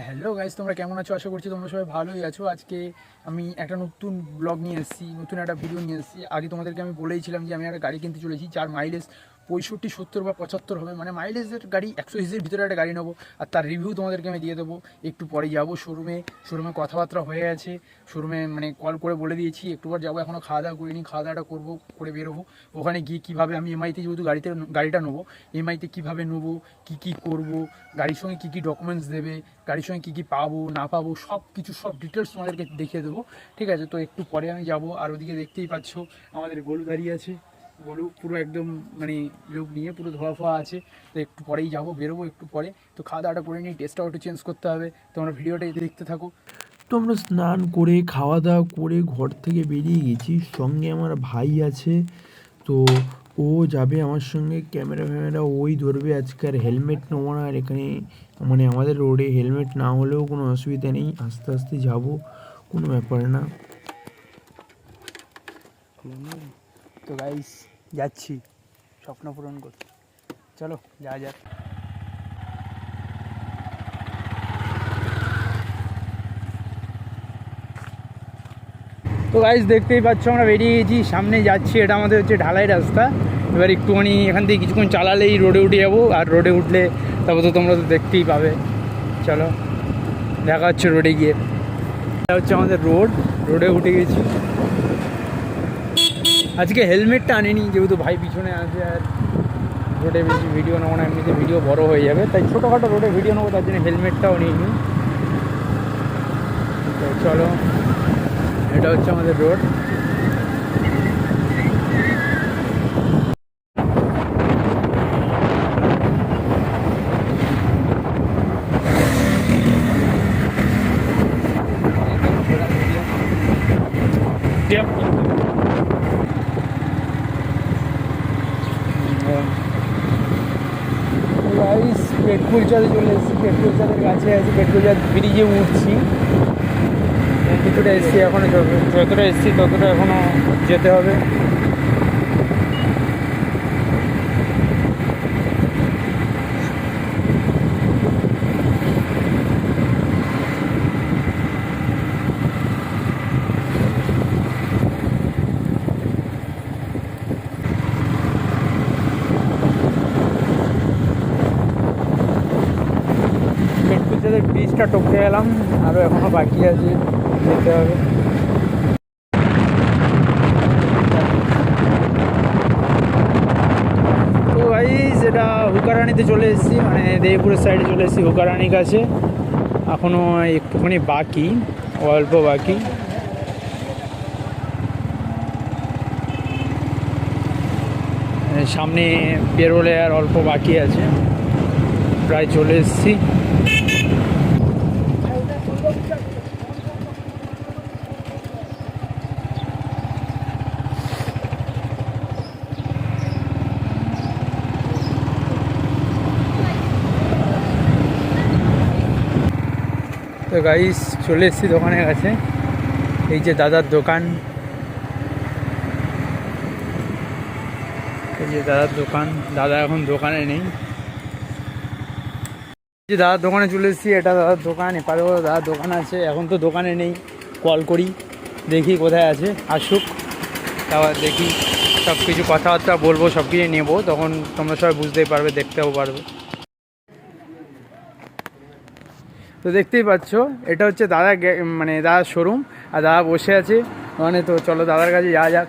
Hello guys তোমরা কেমন আছো? আশা করছি তোমরা সবাই ভালোই আছো। আজকে আমি একটা নতুন ব্লগ নিয়ে এসেছি, নতুন একটা ভিডিও নিয়ে এসেছি। আগে তোমাদেরকে আমি বলেইছিলাম যে আমি একটা গাড়ি কিনতে চলেছি, যার মাইলেজ পঁয়ষট্টি, সত্তর বা পঁচাত্তর হবে। মানে মাইলেজের গাড়ি, একশো এসির ভিতরে একটা গাড়ি নেব। আর তার রিভিউ তোমাদেরকে আমি দিয়ে দেবো। একটু পরে যাব শোরুমে শোরুমে কথাবার্তা হয়ে গেছে। শোরুমে মানে কল করে বলে দিয়েছি। একটু পর যাব এখনও খাওয়া দাওয়া করিনি। খাওয়া দাওয়াটা করব, করে বেরোবো। ওখানে গিয়ে কীভাবে আমি এমআইতে যেহেতু গাড়িতে, গাড়িটা নেব এমআইতে কীভাবে নেব, কী কী করব, গাড়ির সঙ্গে কী কী ডকুমেন্টস দেবে, গাড়ির সঙ্গে কী কী পাবো, না পাবো সব কিছু সব ডিটেলস তোমাদেরকে দেখিয়ে দেবো। ঠিক আছে? তো একটু পরে আমি যাব। আর ওদিকে দেখতেই পাচ্ছ, আমাদের গরু দাঁড়িয়ে আছে। গরু পুরো একদম মানে লোক নিয়ে পুরো ধোয়া ফোয়া আছে। তো একটু পরেই যাব বেরোবো একটু পরে। তো খাওয়া দাওয়াটা করে নিই টেস্টটাও একটু চেঞ্জ করতে হবে। তোমরা ভিডিওটা দেখতে থাকো। তো আমরা স্নান করে খাওয়া দাওয়া করে ঘর থেকে বেরিয়ে গেছি। সঙ্গে আমার ভাই আছে। তো ও যাবে আমার সঙ্গে। ক্যামেরা ফ্যামেরা ওই ধরবে। আজকে আর হেলমেট নেব না। আর এখানে মানে আমাদের রোডে হেলমেট না হলেও কোনো অসুবিধা নেই। আস্তে আস্তে যাব। কোনো ব্যাপার না। তো গাইস যাচ্ছি। স্বপ্ন পূরণ করতে। চলো যা যাক। তো গাইস দেখতেই পাচ্ছ, আমরা বেরিয়ে গেছি। সামনে যাচ্ছি, এটা আমাদের হচ্ছে ঢালাই রাস্তা। এবার একটুখানি এখান থেকে কিছুক্ষণ চালালেই রোডে উঠে যাব, আর রোডে উঠলে তারপর তো তোমরা তো দেখতেই পাবে। চলো, দেখা হচ্ছে রোডে গিয়ে। এটা হচ্ছে আমাদের রোড রোডে উঠে গেছি। আজকে হেলমেটটা আনিনি, যেহেতু ভাই পিছনে আছে আর রোডে বেশি ভিডিও নেব না, এমনিতে ভিডিও বড় হয়ে যাবে। তাই ছোটোখাটো রোডে ভিডিও নেব, তার জন্য হেলমেটটাও নিইনি। তো চলো, এটা হচ্ছে আমাদের রোড গাইস পেট্রোল চাঁদে চলে এসেছি পেট্রোল চাঁদের কাছে আছি পেট্রোল চাঁদ ব্রিজে উঠছি। কিছুটা এসছি এখনও যত- যতটা এসছি ততটা এখনও যেতে হবে। ব্রিজটা টপকে গেলাম আরও এখনও বাকি আছে, যেতে হবে। তো ভাই, যেটা হুকারানিতে চলে এসেছি মানে দেবপুরের সাইডে চলে এসেছি, হুকারানির কাছে। এখনও একটুখানি বাকি, অল্প বাকি। মানে সামনে বেরোলে আর অল্প বাকি আছে। প্রায় চলে এসেছি। গাইস চলে এসেছি দোকানের কাছে। এই যে দাদার দোকান। এই যে দাদার দোকান। দাদা এখন দোকানে নেই। যে দাদার দোকানে চলে এসেছি, এটা দাদার দোকান এপারেও দাদার দোকান আছে। এখন তো দোকানে নেই, কল করি, দেখি কোথায় আছে। আসুক, তারপর দেখি সব কিছু কথাবার্তা বলব সব কিছু নেব। তখন তোমরা সবাই বুঝতেই পারবে, দেখতেও পারবে। তো দেখতেই পাচ্ছ এটা হচ্ছে দাদা মানে দাদার শোরুম আর দাদা বসে আছে। মানে তো চলো দাদার কাছে যাওয়া যাক।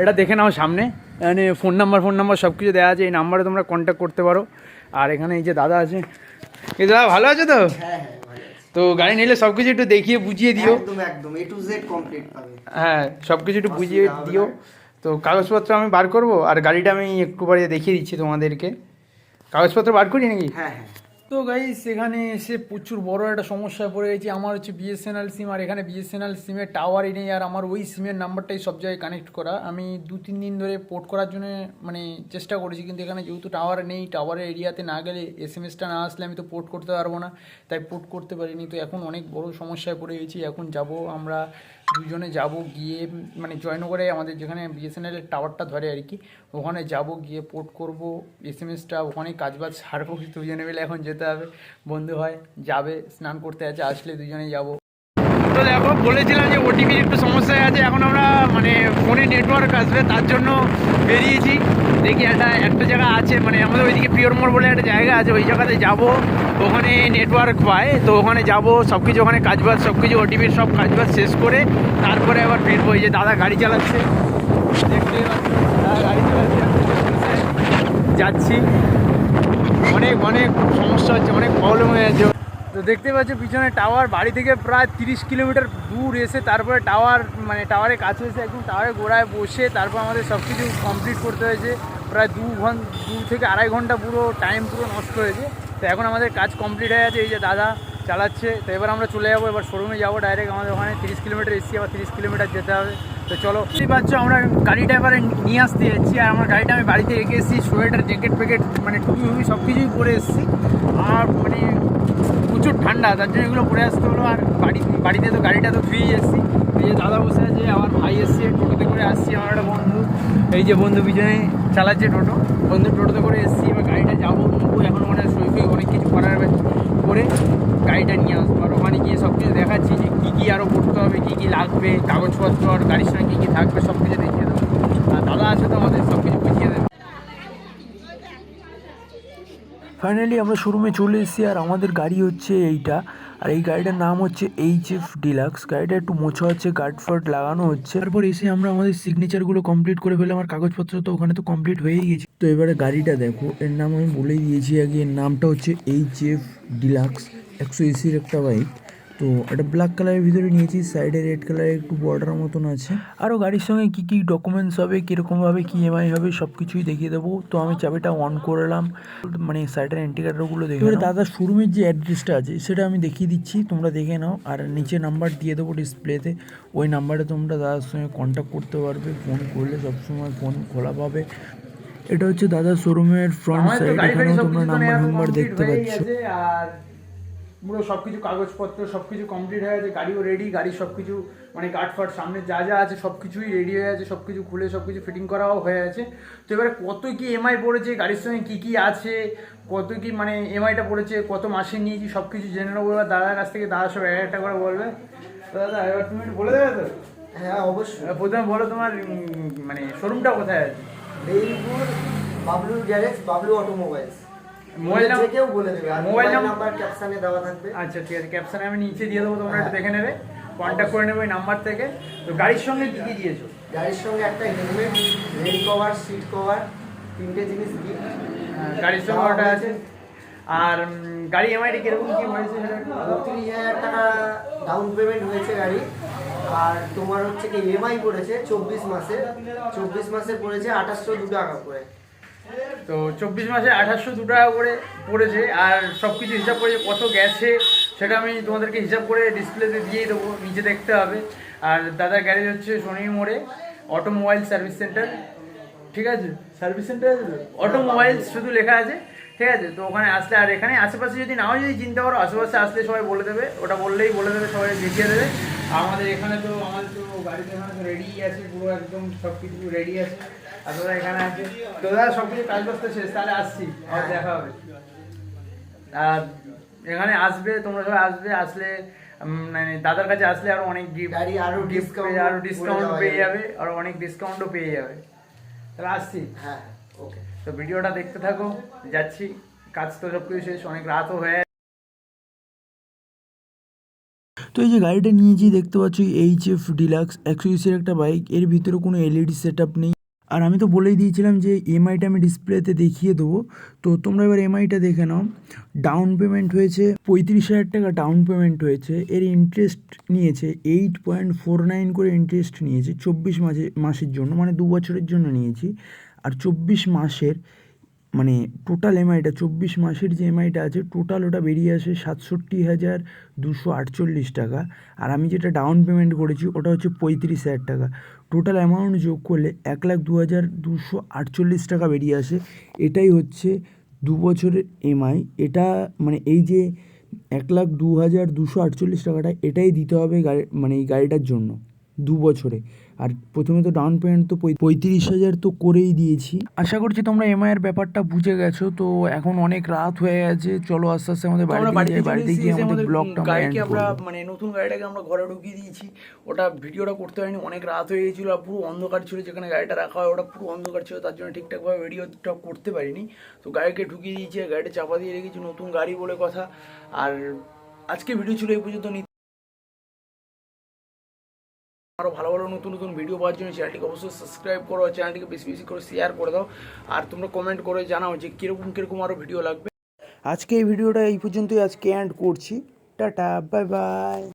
এটা দেখে নাও সামনে। মানে ফোন নাম্বার ফোন নাম্বার সব কিছু দেওয়া আছে এই নাম্বারে তোমরা কন্ট্যাক্ট করতে পারো। আর এখানে এই যে দাদা আছে। এই দাদা ভালো আছে তো? হ্যাঁ হ্যাঁ। তো গাড়ি নিলে সব কিছু একটু দেখিয়ে বুঝিয়ে দিও। একদম একদম এ টু জেড কমপ্লিট পাবে। হ্যাঁ সব কিছু একটু বুঝিয়ে দিও। তো কাগজপত্র আমি বার করব আর গাড়িটা আমি একটু পরে দেখিয়ে দিচ্ছি তোমাদেরকে। কাগজপত্র বার করি নাকি? হ্যাঁ হ্যাঁ। তো গাইস সেখানে এসে প্রচুর বড় একটা সমস্যায় পড়ে গেছি। আমার হচ্ছে বিএসএনএল সিম আর এখানে বিএসএনএল সিমের টাওয়ারই নেই আর আমার ওই সিমের নাম্বারটাই সব জায়গায় কানেক্ট করা। আমি দু, তিন দিন ধরে পোর্ট করার জন্য মানে চেষ্টা করেছি, কিন্তু এখানে যেহেতু টাওয়ার নেই টাওয়ারের এরিয়াতে না গেলে এস এম এসটা না আসলে আমি তো পোর্ট করতে পারব না। তাই পোর্ট করতে পারিনি। তো এখন অনেক বড় সমস্যায় পড়ে গেছি। এখন যাব আমরা দুজনে যাব গিয়ে মানে জয়নগরে আমাদের যেখানে বিএসএনএল এর টাওয়ারটা ধরে আর কি, ওখানে যাব গিয়ে পোর্ট করব এস এম এসটা ওখানে কাজবাজ সারবো, দুজনে মিলে এখন যেতে হবে। বন্ধু হয়, যাবে, স্নান করতে আছে, আসলে দুজনে যাব। তো দেখো, বলেছিলাম যে ওটিপির একটু সমস্যা আছে, এখন আমরা মানে ফোনে নেটওয়ার্ক আসবে, তার জন্য বেরিয়েছি। দেখি একটা একটা জায়গা আছে মানে আমাদের ওইদিকে পিওর মোড় বলে একটা জায়গা আছে, ওই জায়গাতে যাব। ওখানে নেটওয়ার্ক পায়, তো ওখানে যাব সব কিছু ওখানে কাজবাজ সব কিছু ওটিপির সব কাজবাজ শেষ করে, তারপরে আবার ফিরবো। এই যে দাদা গাড়ি চালাচ্ছে। দাদা গাড়ি চালাচ্ছে যাচ্ছি। অনেক অনেক সমস্যা হচ্ছে, অনেক প্রবলেম হয়ে যাচ্ছে। তো দেখতে পাচ্ছ, পিছনে টাওয়ার বাড়ি থেকে প্রায় তিরিশ কিলোমিটার দূর এসে তারপরে টাওয়ার মানে টাওয়ারের কাছে এসে একদম টাওয়ারের গোড়ায় বসে তারপর আমাদের সব কিছু কমপ্লিট করতে হয়েছে। প্রায় দু ঘণ্টা দু থেকে আড়াই ঘণ্টা পুরো টাইম পুরো নষ্ট হয়েছে। তো এখন আমাদের কাজ কমপ্লিট হয়ে গেছে। এই যে দাদা চালাচ্ছে। তো এবার আমরা চলে যাব, এবার শোরুমে যাব। ডাইরেক্ট আমাদের ওখানে তিরিশ কিলোমিটার এসছি, আবার তিরিশ কিলোমিটার যেতে হবে। তো চলো। বুঝতেই পারছ আমরা গাড়িটা এবারে নিয়ে আসতে যাচ্ছি। আর আমার গাড়িটা আমি বাড়িতে রেখে এসেছি। সোয়েটার জ্যাকেট প্যাকেট মানে টুপি ফুপি সব কিছুই পরে এসেছি। আর মানে প্রচুর ঠান্ডা, তার জন্য এগুলো পরে আসতে হলো। আর বাড়ি, বাড়িতে তো, গাড়িটা তো ধুয়েই এসেছি। এই যে দাদা বসে আছে, আমার ভাই এসছে, টোটোতে করে আসছি আমার একটা বন্ধু। এই যে বন্ধু পিছনে চালাচ্ছে টোটো, বন্ধু টোটোতে করে এসেছি, এবার গাড়িটা যাব, নেব এখন মানে ফই অনেক কিছু করার। করে গাড়িটা নিয়ে আসব, আর ওখানে গিয়ে সব কিছু দেখাচ্ছি যে কী কী আরও করতে হবে, কী কী লাগবে, কাগজপত্র, আর গাড়ির সঙ্গে কী কী থাকবে, সব কিছু দেখিয়ে দেবো। আর দাদা আছে তো আমাদের, সব কিছু বুঝিয়ে দেবে ফাইনালি আমরা শোরুমে চলে এসেছি আর আমাদের গাড়ি হচ্ছে এইটা। আর এই গাড়িটার নাম হচ্ছে এইচ এফ ডিলাক্স গাড়িটা একটু মোছা হচ্ছে গার্ড ফার্ড লাগানো হচ্ছে। তারপর এসে আমরা আমাদের সিগনেচারগুলো কমপ্লিট করে ফেলে আমার কাগজপত্র তো ওখানে তো কমপ্লিট হয়েই গেছে। তো এবারে গাড়িটা দেখো, এর নাম আমি বলেই দিয়েছি আগে। এর নামটা হচ্ছে এইচ এফ ডিলাক্স একশো এসির একটা বাইক তো একটা ব্ল্যাক কালারের ভিতরে নিয়েছি সাইডে রেড কালারের একটু বর্ডার মতন আছে। আরও গাড়ির সঙ্গে কী কী ডকুমেন্টস হবে কীরকমভাবে কী এমআই হবে সব কিছুই দেখিয়ে দেবো। তো আমি চাবিটা অন করলাম মানে সাইডের ইন্ডিকেটারগুলো দেখে এবারে দাদার শোরুমের যে অ্যাড্রেসটা আছে সেটা আমি দেখিয়ে দিচ্ছি তোমরা দেখে নাও। আর নিচে নাম্বার দিয়ে দেবো ডিসপ্লেতে ওই নাম্বারে তোমরা দাদার সঙ্গে কন্ট্যাক্ট করতে পারবে ফোন করলে সবসময় ফোন খোলা পাবে। এটা হচ্ছে দাদা শোরুমের ফ্রন্ট সাইড এখানেও তোমরা নাম্বার নাম্বার দেখতে পাচ্ছ। আর পুরো সব কিছু কাগজপত্র সব কিছু কমপ্লিট হয়ে গেছে গাড়িও রেডি গাড়ি সব কিছু মানে গার্ড ফাট সামনে যা যা আছে সব কিছুই রেডি হয়ে আছে সব কিছু খুলে সব কিছু ফিটিং করাও হয়ে আছে তো এবারে কত কি এমআই পড়েছে গাড়ির সঙ্গে কী কী আছে কত কি মানে এমআইটা পড়েছে কত মাসে নিয়েছি সব কিছু জেনে নেব। এবার দাদার কাছ থেকে দাদা সব এক একটা করে বলবে। দাদা এবার তুমি একটু বলে দেবে তো? হ্যাঁ অবশ্যই। প্রথমে বলো তোমার মানে শোরুমটা কোথায় আছে? Belpur Bablu garage Bablu automobiles mobile number ক্যাপশনে দেওয়া থাকবে। আচ্ছা ঠিক আছে ক্যাপশনে আমি নিচে দিয়ে দেবো তোমরা একটু। দেখে নেবে। কন্ট্যাক্ট করে নেবে ওই নাম্বার থেকে। তো গাড়ির সঙ্গে কী কী দিয়েছ? গাড়ির সঙ্গে একটা helmet rail cover seat cover তিনটে জিনিস হ্যাঁ, গাড়ির সঙ্গে ওটা আছে আর উম, গাড়ি এমআইটি কীরকম কি হয়েছে? সেটা বত্রিশ হাজার টাকা ডাউন পেমেন্ট হয়েছে গাড়ি। আর তোমার হচ্ছে কি ইএমআই পড়েছে চব্বিশ মাসে চব্বিশ মাসে পড়েছে আঠাশশো দু টাকা করে। তো চব্বিশ মাসে আঠাশশো দু টাকা করে পড়েছে, আর সব কিছু হিসাব করে কত গেছে সেটা আমি তোমাদেরকে হিসাব করে ডিসপ্লেতে দিয়েই দেবো, নিচে দেখতে হবে। আর দাদার গ্যারেজ হচ্ছে শনি মোড়ে, অটোমোবাইল সার্ভিস সেন্টার। ঠিক আছে? সার্ভিস সেন্টার, অটোমোবাইল শুধু লেখা আছে ঠিক আছে? তো ওখানে আসলে আর এখানে আশেপাশে যদি নাও যদি চিনতে পারো আশেপাশে আসলে সবাই বলে দেবে। ওটা বললেই বলে দেবে সবাই দেখিয়ে দেবে। আমাদের এখানে তো আমাদের তো গাড়িতে এখানে তো রেডি আছে পুরো একদম সব কিছু রেডি আছে। আর দাদা এখানে আছে তো দাদা সব কিছু কাজ করতে শেষ তাহলে আসছি। আর দেখা হবে। আর এখানে আসবে তোমরা সবাই আসবে আসলে মানে দাদার কাছে আসলে আরও অনেক গিফট আরও গিফট discount আরও ডিসকাউন্ট পেয়ে যাবে। যাবে আর অনেক ডিসকাউন্টও পেয়ে যাবে। তাহলে আসছি। হ্যাঁ। তো ভিডিওটা দেখতে থাকো, যাচ্ছি, কাজ তো সব কিছু শেষ, অনেক রাতও হয়ে তো এই যে গাড়িটা নিয়েছি, দেখতে পাচ্ছি এইচ এফ ডিলাক্স একশো ইসির একটা বাইক এর ভিতরে কোনো এলইডি সেট আপ নেই। আর আমি তো বলেই দিয়েছিলাম যে এমআইটা আমি ডিসপ্লেতে দেখিয়ে দেবো। তো তোমরা এবার এমআইটা দেখে নাও। ডাউন পেমেন্ট হয়েছে, পঁয়ত্রিশ হাজার টাকা ডাউন পেমেন্ট হয়েছে। এর ইন্টারেস্ট নিয়েছে এইট পয়েন্ট ফোর নাইন করে ইন্টারেস্ট নিয়েছে, চব্বিশ মাসে, মাসের জন্য মানে দু বছরের জন্য নিয়েছি। আর চব্বিশ মাসের মানে টোটাল এমআইটা চব্বিশ মাসের যে এমআইটা আছে টোটাল ওটা বেরিয়ে আসে সাতষট্টি হাজার দুশো আটচল্লিশ টাকা। আর আমি যেটা ডাউন পেমেন্ট করেছি, ওটা হচ্ছে পঁয়ত্রিশ হাজার টাকা। টোটাল অ্যামাউন্ট যোগ করলে এক লাখ দু হাজার দুশো আটচল্লিশ টাকা বেরিয়ে আসে। এটাই হচ্ছে দু বছরের এমআই এটা মানে এই যে এক লাখ দু হাজার দুশো আটচল্লিশ টাকাটা, এটাই দিতে হবে গাড়ি মানে এই গাড়িটার জন্য দু বছরে। আর প্রথমে তো ডাউন পেমেন্ট তো পঁয়ত্রিশ হাজার তো করেই দিয়েছি। আশা করছি তোমরা এমআই এর ব্যাপারটা বুঝে গেছো। তো এখন অনেক রাত হয়ে গেছে। চলো আস্তে আস্তে আমাদের বাড়িতে বাড়িতে গিয়ে আমাদের ব্লগটা আমরা গাড়িকে আমরা মানে নতুন গাড়িটাকে আমরা ঘরে ঢুকিয়ে দিয়েছি। ওটা ভিডিওটা করতে হয়নি অনেক রাত হয়ে গেছিল আর পুরো অন্ধকার ছিল যেখানে গাড়িটা রাখা হয় ওটা পুরো অন্ধকার ছিল তার জন্য ঠিকঠাকভাবে ভিডিওটা করতে পারিনি। তো গাড়িকে ঢুকিয়ে দিয়েছি আর গাড়িটা চাপা দিয়ে রেখেছি নতুন গাড়ি বলে কথা। আর আজকে ভিডিও ছিল এই পর্যন্ত নি- আরও ভালো ভালো নতুন নতুন ভিডিও পাওয়ার জন্য চ্যানেলটিকে অবশ্যই সাবস্ক্রাইব করো চ্যানেলটিকে বেশি বেশি করে শেয়ার করে দাও। আর তোমরা কমেন্ট করে জানাও যে কীরকম কীরকম আরও ভিডিও লাগবে। আজকে এই ভিডিওটা এই পর্যন্তই আজকে অ্যান্ড করছি। Tata bye bye